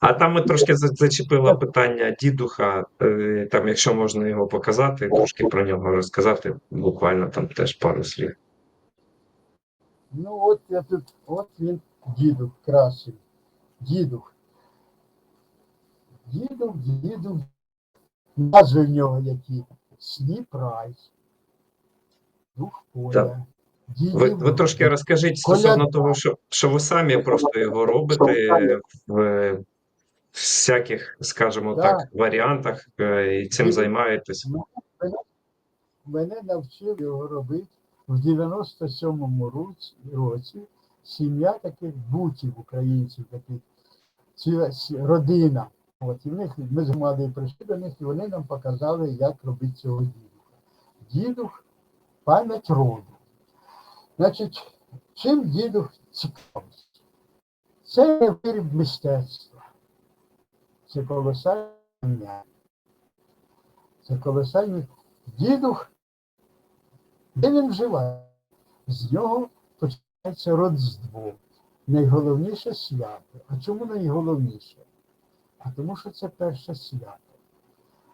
А там ми трошки за- зачепили питання дідуха, е, там, якщо можна його показати, трошки про нього розказати, буквально там теж пару слів. Ну от я тут, от він, дідух красивий. Дідух. Дідух, дідух. Назви в нього які. Сніп рай. Дух поля. Ви, ви трошки розкажіть стосовно того, що, що ви самі просто його робите в всяких, скажімо Да. так, варіантах е, і цим займаєтесь. Мене, мене навчили його робити в 97-му році, році сім'я таких бутів українців, таких ціла родина. От, і в них ми з громадою прийшли до них, і вони нам показали, як робити цього дідуха. Дідух пам'ять роду. Значить, чим дідух цікавий? Це виріб мистецтва. Це колосальне. Це колосальний дідух, де він вживає? З нього починається Рождество. Найголовніше свято. А чому найголовніше? А тому що це перше свято.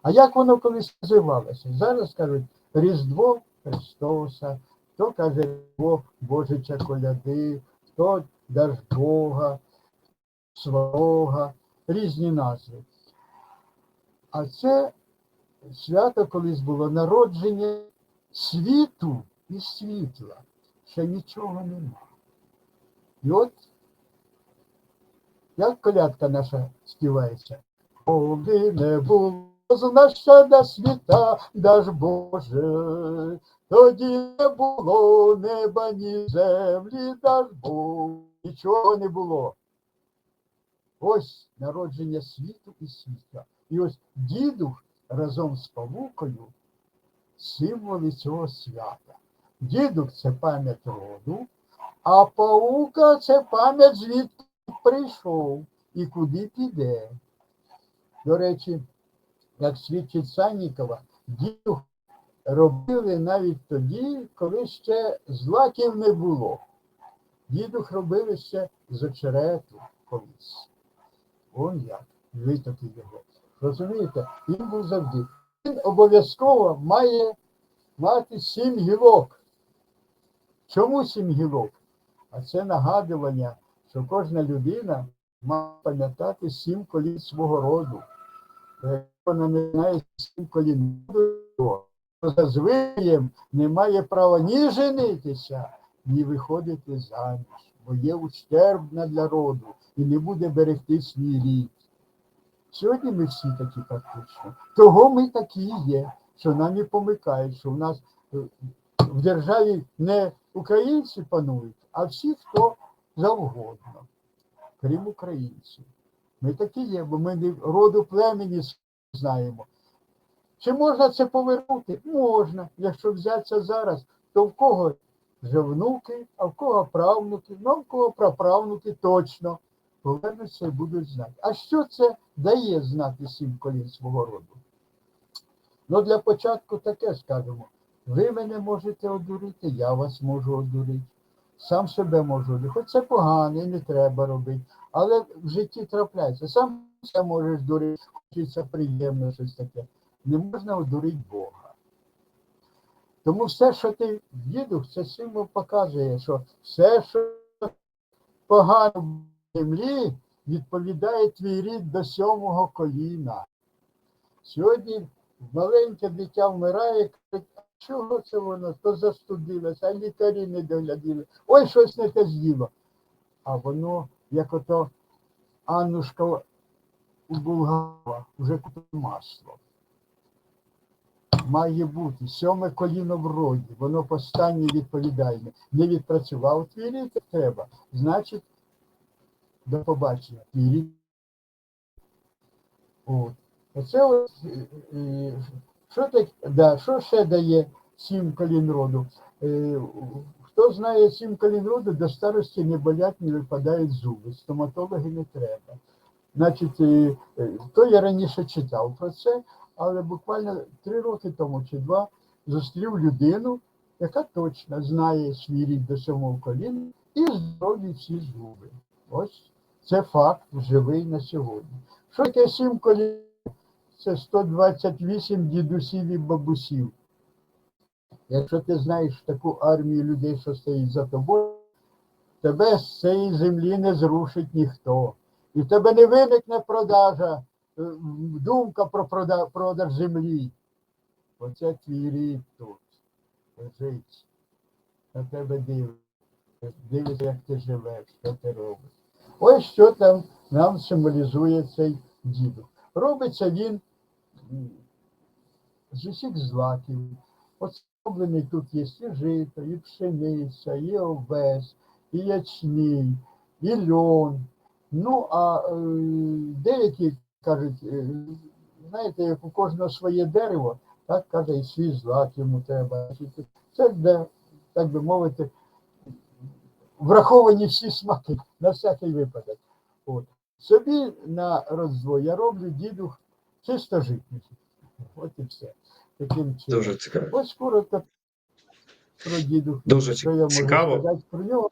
А як воно колись називалося? Зараз кажуть Різдво Христоса, хто каже Різдво Божича коляди, хто Даж Бога, Свого, різні назви. А це свято колись було народження світу і світла. Ще нічого нема. І от, як колядка наша співається, коли не було знащада світа, даж Боже, тоді не було неба, ні землі, даж Бог, нічого не було. Ось народження світу і світла. І ось дідух разом з павукою символи цього свята. Дідух це пам'ять роду, а паука це пам'ять звідки прийшов і куди піде. До речі, як свідчить Саннікова, дідух робили навіть тоді, коли ще злаків не було. Дідух робили ще з очерету колись. Он як, витоки його. Розумієте, він був завжди. Він обов'язково має мати сім гілок. Чому сім гілок? А це нагадування, що кожна людина має пам'ятати сім колін свого роду. Якщо вона не знає сім колін роду, то за звичаєм не має права ні женитися, ні виходити заміж, бо є ущербна для роду і не буде берегти свій рід. Сьогодні ми всі такі практично. Того ми такі є, що нам і помикають, що в нас е, в державі не українці панують, а всі, хто завгодно, крім українців. Ми такі є, бо ми не роду племені знаємо. Чи можна це повернути? Можна. Якщо взятися зараз, то в кого вже внуки, а в кого правнуки, ну в кого праправнуки точно повернуться і будуть знати. А що це дає знати сім колін свого роду? Ну, для початку таке скажемо. Ви мене можете одурити, я вас можу одурити. Сам себе можу одурити. Хоч це погано і не треба робити. Але в житті трапляється. Сам себе можеш дурити, хочеться приємно щось таке. Не можна одурити Бога. Тому все, що ти дідух, це символ показує, що все, що погано в землі, відповідає твій рід до сьомого коліна. Сьогодні маленьке дитя вмирає, кажуть, а чого це воно? То застудилося, а лікарі не догляділи. Ой, щось не те з'їло. А воно, як ото Аннушка у Булгава, вже купив масло. Має бути сьоме коліно в роді, воно останнє відповідальне. Не відпрацював твій рік треба. Значить, до побачення. Твій рік. От. Оце от, е, е, що, так, да, що ще дає сім колін роду? Е, Хто знає сім колін роду, до старості не болять, не випадають зуби. Стоматологи не треба. Значить, то я раніше читав про це, але буквально три роки тому чи два зустрів людину, яка точно знає свій рік до сьомого коліна і здорові всі зуби. Ось Це факт живий на сьогодні. Що таке сім колін? Це 128 дідусів і бабусів. Якщо ти знаєш таку армію людей, що стоїть за тобою, тебе з цієї землі не зрушить ніхто. І в тебе не виникне продажа, думка про продаж землі. Оце твій рід тут лежить. На тебе дивиться, дивиться, як ти живеш, що ти робиш. Ось що там нам символізує цей дідух. Робиться він з усіх злаків. От тут є і жито, і пшениця, і овес, і ячмінь, і льон. Ну, а е, деякі кажуть, е, знаєте, як у кожного своє дерево, так каже, і свій злак йому треба. Це де, так би мовити, враховані всі смаки на всякий випадок. От. Собі на роздвой я роблю дідух чисто житній. От і все. Таким чином. Дуже цікаво. Ось коротко про дідух. Дуже Що я можу цікаво. сказати про нього?